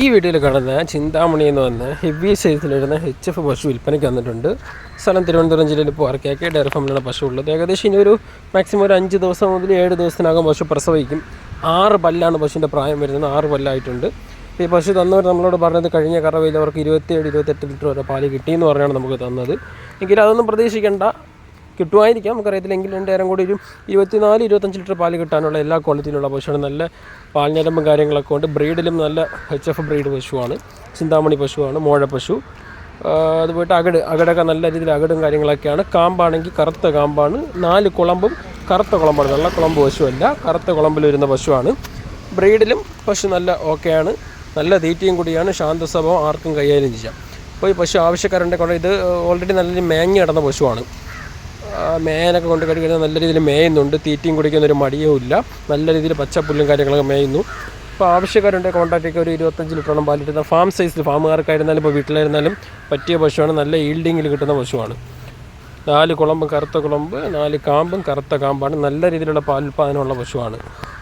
ഈ വീഡിയോയിൽ കാണുന്ന ചിന്താമണി എന്ന് പറഞ്ഞ ഹെവി സൈസിലിടുന്ന എച്ച് എഫ് പശു വിൽപ്പനയ്ക്ക് വന്നിട്ടുണ്ട്. സ്ഥലം തിരുവനന്തപുരം ജില്ലയിൽ ഇപ്പോൾ ആർക്കാക്കി ഡയറി ഫാമിലാണ് പശു ഉള്ളത്. ഏകദേശം ഇനി ഒരു മാക്സിമം ഒരു അഞ്ച് ദിവസം മുതൽ ഏഴ് ദിവസത്തിനകം പശു പ്രസവിക്കും. ആറ് പല്ലാണ് പശുവിന്റെ പ്രായം വരുന്നത്. ആറ് പല്ലായിട്ടുണ്ട്. ഈ പശു തന്നവർ നമ്മളോട് പറഞ്ഞത് കഴിഞ്ഞ കറവയിൽ അവർക്ക് ഇരുപത്തിയേഴ് ഇരുപത്തെട്ട് ലിറ്റർ വരെ പാൽ കിട്ടിയെന്ന് പറഞ്ഞാണ് നമുക്ക് തന്നത്. എങ്കിലും അതൊന്നും പ്രതീക്ഷിക്കേണ്ട. കിട്ടുമായിരിക്കാം. നമുക്കറിയത്തില്ല എങ്കിലും രണ്ട് നേരം കൂടി ഒരു ഇരുപത്തിനാല് ഇരുപത്തഞ്ച് ലിറ്റർ പാൽ കിട്ടാനുള്ള എല്ലാ ക്വാളിറ്റിയിലുള്ള പശുവാണ്. നല്ല പാൽഞ്ഞരമ്പും കാര്യങ്ങളൊക്കെ ഉണ്ട്. ബ്രീഡിലും നല്ല എച്ച് എഫ് ബ്രീഡ് പശുവാണ്. ചിന്താമണി പശുവാണ് മോഴ പശു. അത് പോയിട്ട് അകട് അകടൊക്കെ നല്ല രീതിയിൽ അകടും കാര്യങ്ങളൊക്കെയാണ്. കാമ്പാണെങ്കിൽ കറുത്ത കാമ്പാണ്. നാല് കുളമ്പും കറുത്ത കുളമ്പാണ്. നല്ല കുളമ്പ് പശുവല്ല കറുത്ത കുളമ്പിൽ വരുന്ന പശുവാണ്. ബ്രീഡിലും പശു നല്ല ഓക്കെയാണ്. നല്ല തീറ്റയും കൂടിയാണ്. ശാന്ത സ്വഭാവം ആർക്കും കൈകാര്യം ചെയ്യാം. അപ്പോൾ ഈ പശു ആവശ്യക്കാരുണ്ടെങ്കിൽ ഇത് ഓൾറെഡി നല്ലൊരു മേഞ്ഞ് കിടന്ന പശുവാണ്. മേയാനൊക്കെ കൊണ്ട് കഴിക്കുന്നത് നല്ല രീതിയിൽ മേയുന്നുണ്ട്. തീറ്റയും കുടിക്കുന്ന ഒരു മടിയും ഇല്ല. നല്ല രീതിയിൽ പച്ചപ്പുല്ലും കാര്യങ്ങളൊക്കെ മേയുന്നു. ഇപ്പോൾ ആവശ്യക്കാരുണ്ട് കോൺടാക്റ്റൊക്കെ ഒരു ഇരുപത്തഞ്ച് ലിറ്ററോളം പാലിട്ടുന്ന ഫാം സൈസിൽ ഫാമുകാർക്കായിരുന്നാലും ഇപ്പോൾ വീട്ടിലായിരുന്നാലും പറ്റിയ പശുവാണ്. നല്ല ഈൽഡിങ്ങിൽ കിട്ടുന്ന പശുവാണ്. നാല് കുളമ്പും കറുത്ത കുളമ്പ് നാല് കാമ്പും കറുത്ത കാമ്പാണ്. നല്ല രീതിയിലുള്ള പാൽ പാലുൽപാദനമുള്ള പശുവാണ്.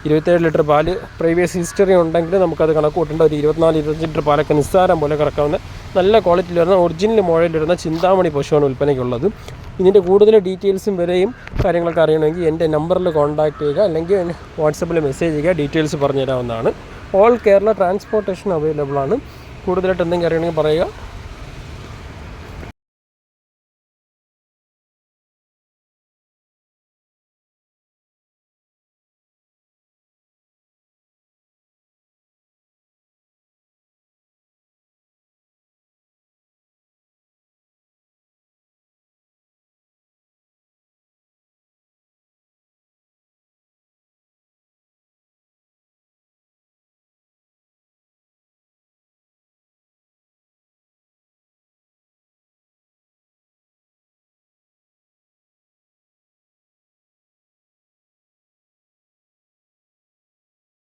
ഇരുപത്തേഴ് ലിറ്റർ പാൽ പ്രീവിയസ് ഹിസ്റ്ററി ഉണ്ടെങ്കിൽ നമുക്കത് കണക്ക് കൂട്ടേണ്ട. ഒരു ഇരുപത്തിനാല് ഇരുപത്തഞ്ച് ലിറ്റർ പാലൊക്കെ നിസ്സാരം പോലെ കറക്കാവുന്ന നല്ല ക്വാളിറ്റിയിൽ വരുന്ന ഒറിജിനൽ മോഡലിലിരുന്ന ചിന്താമണി പശുവാണ് വിൽപ്പനയ്ക്കുള്ളത്. ഇതിന്റെ കൂടുതൽ ഡീറ്റെയിൽസും വരെയും കാര്യങ്ങളൊക്കെ അറിയണമെങ്കിൽ എന്റെ നമ്പറിൽ കോൺടാക്റ്റ് ചെയ്യുക അല്ലെങ്കിൽ വാട്സപ്പിൽ മെസ്സേജ് ചെയ്യുക. ഡീറ്റെയിൽസ് പറഞ്ഞു തരാവുന്നതാണ് ഓൾ കേരള ട്രാൻസ്പോർട്ടേഷൻ അവൈലബിൾ ആണ്. കൂടുതലായിട്ട് എന്തെങ്കിലും അറിയണമെങ്കിൽ പറയുക.